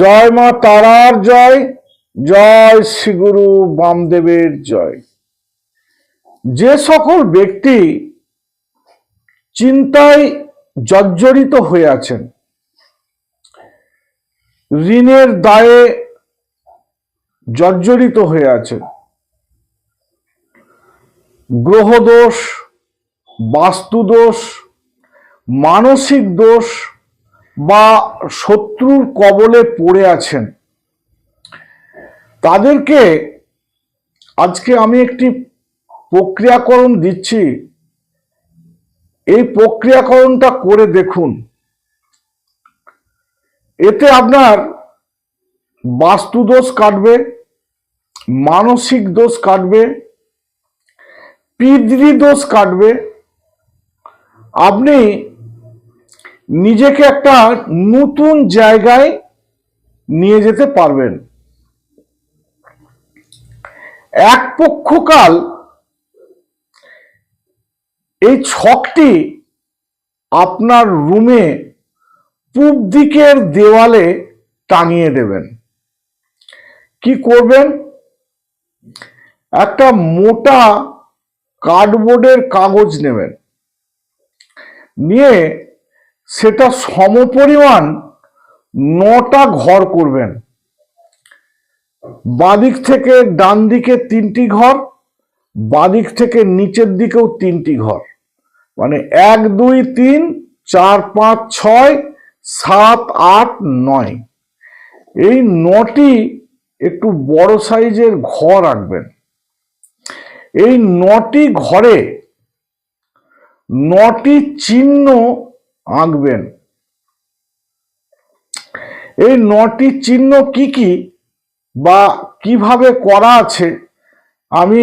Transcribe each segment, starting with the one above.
জয় মা তারার জয় জয় শ্রীগুরু বামদেবের জয়। যে সকল ব্যক্তি চিন্তায় জর্জরিত হয়ে আছেন, ঋণের দায়ে জর্জরিত হয়ে আছেন, গ্রহদোষ, বাস্তুদোষ, মানসিক দোষ বা শত্রুর কবলে পড়ে আছেন। তাদেরকে আজকে আমি একটি প্রক্রিয়াকরণ দিচ্ছি। এই প্রক্রিয়াকরণটা করে দেখুন। এতে আপনার বাস্তুদোষ কাটবে, মানসিক দোষ কাটবে, পিতৃদোষ কাটবে। আপনি নিজেকে একটা নতুন জায়গায় নিয়ে যেতে পারবেন। এক পক্ষকাল এই ছকটি আপনার রুমে পূব দিকের দেওয়ালে টাঙিয়ে দেবেন। কি করবেন? একটা মোটা কার্ডবোর্ডের কাগজ নেবেন। নিয়ে সেটা সমপরিমাণ নটা ঘর করবেন। বাদিক থেকে ডান দিকে তিনটি ঘর, বাদিক থেকে নিচের দিকেও তিনটি ঘর। মানে এক, দুই, তিন, চার, পাঁচ, ছয়, সাত, আট, নয়। এই নটি একটু বড় সাইজের ঘর আঁকবেন এই নটি ঘরে নটি চিহ্ন আঁকবেন। এই নটি চিহ্ন কি কি বা কীভাবে করা আছে, আমি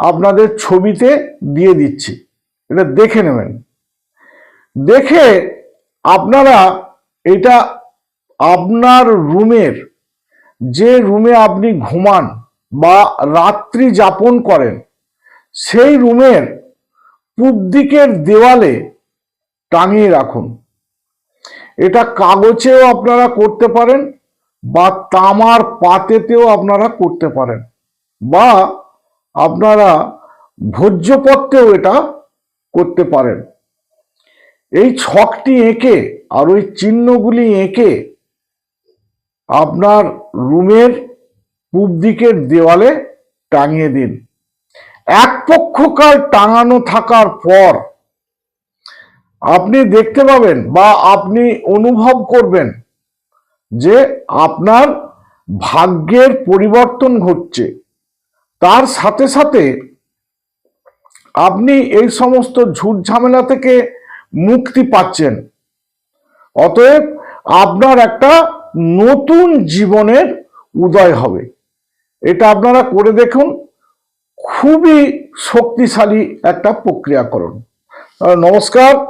আপনাদের ছবিতে দিয়ে দিচ্ছি। এটা দেখে নেবেন। দেখে আপনারা এটা আপনার রুমের, যে রুমে আপনি ঘুমান বা রাত্রি যাপন করেন, সেই রুমের পূব দিকের দেওয়ালে টাঙিয়ে রাখুন। এটা কাগজেও আপনারা করতে পারেন বা তামার পাতেতেও আপনারা করতে পারেন বা আপনারা ভোজ্যপত্রেও এটা করতে পারেন। এই ছকটি এঁকে আর ওই চিহ্নগুলি এঁকে আপনার রুমের পূব দিকের দেওয়ালে টাঙিয়ে দিন। এক পক্ষকাল টাঙানো থাকার পর আপনি দেখতে পাবেন বা আপনি অনুভব করবেন যে আপনার ভাগ্যের পরিবর্তন ঘটছে। তার সাথে সাথে আপনি এই সমস্ত ঝুট ঝামেলা থেকে মুক্তি পাচ্ছেন। অতএব আপনার একটা নতুন জীবনের উদয় হবে। এটা আপনারা করে দেখুন। খুবই শক্তিশালী একটা প্রক্রিয়াকরণ। নমস্কার।